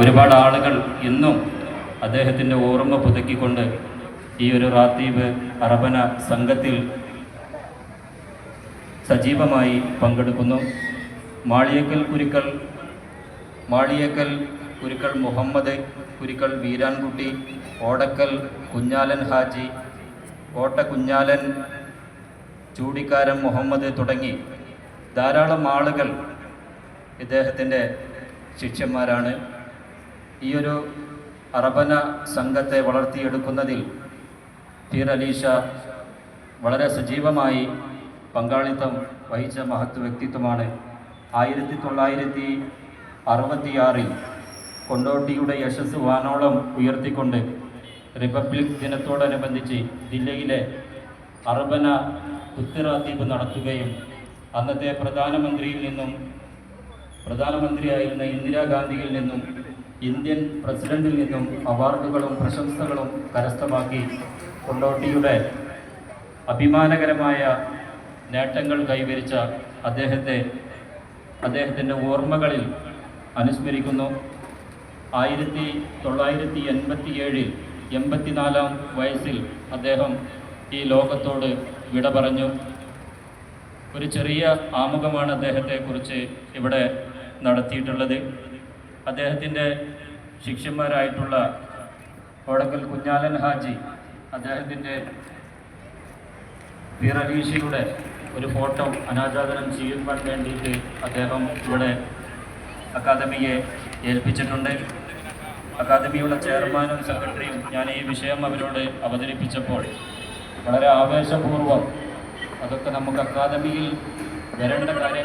ഒരുപാട് ആളുകൾ ഇന്നും അദ്ദേഹത്തിന്റെ ഓർമ്മ പുതുക്കിക്കൊണ്ട് ഈ ഒരു റാത്തീബ് അറബന സംഘത്തിൽ സജീവമായി പങ്കെടുക്കുന്നു. മാളിയക്കൽ കുരുക്കൾ മാളിയക്കൽ കുരുക്കൾ മുഹമ്മദ് കുരുക്കൾ വീരാൻകുട്ടി ഓടക്കൽ കുഞ്ഞാലൻ ഹാജി കോട്ട കുഞ്ഞാലൻ ചൂടിക്കാരൻ മുഹമ്മദ് തുടങ്ങി ധാരാളം ആളുകൾ ഇദ്ദേഹത്തിന്റെ ശിഷ്യന്മാരാണ്. ഈ ഒരു അറബന സംഘത്തെ വളർത്തിയെടുക്കുന്നതിൽ പീർ അലീഷ വളരെ സജീവമായി പങ്കാളിത്തം വഹിച്ച മഹത്വ വ്യക്തിത്വമാണ്. ആയിരത്തി തൊള്ളായിരത്തി അറുപത്തിയാറിൽ കൊണ്ടോട്ടിയുടെ യശസ് വാനോളം ഉയർത്തിക്കൊണ്ട് റിപ്പബ്ലിക് ദിനത്തോടനുബന്ധിച്ച് ജില്ലയിലെ അർബന ഉത്തരാദ്വീപ് നടത്തുകയും അന്നത്തെ പ്രധാനമന്ത്രിയിൽ നിന്നും പ്രധാനമന്ത്രിയായിരുന്ന ഇന്ദിരാഗാന്ധിയിൽ നിന്നും ഇന്ത്യൻ പ്രസിഡന്റിൽ നിന്നും അവാർഡുകളും പ്രശംസകളും കരസ്ഥമാക്കി കൊണ്ടോട്ടിയുടെ അഭിമാനകരമായ നേട്ടങ്ങൾ കൈവരിച്ച അദ്ദേഹത്തെ അദ്ദേഹത്തിന്റെ ഓർമ്മകളിൽ അനുസ്മരിക്കുന്നു. ആയിരത്തി തൊള്ളായിരത്തി എൺപത്തി ഏഴിൽ എൺപത്തിനാലാം വയസ്സിൽ അദ്ദേഹം ഈ ലോകത്തോട് വിട പറഞ്ഞു. ഒരു ചെറിയ ആമുഖമാണ് അദ്ദേഹത്തെക്കുറിച്ച് ഇവിടെ നടത്തിയിട്ടുള്ളത്. അദ്ദേഹത്തിന്റെ ശിഷ്യന്മാരായിട്ടുള്ള കോടക്കൽ കുഞ്ഞാലൻ ഹാജി അദ്ദേഹത്തിന്റെ പീറലീഷയുടെ ഒരു ഫോട്ടോ അനാച്ഛാദനം ചെയ്യുവാൻ വേണ്ടിയിട്ട് അദ്ദേഹം ഇവിടെ അക്കാദമിയെ ഏൽപ്പിച്ചിട്ടുണ്ട്. അക്കാദമിയുടെ ചെയർമാനും സെക്രട്ടറിയും ഞാൻ ഈ വിഷയം അവരോട് അവതരിപ്പിച്ചപ്പോൾ വളരെ ആവേശപൂർവം അതൊക്കെ നമുക്ക് അക്കാദമിയിൽ വരേണ്ട കാര്യം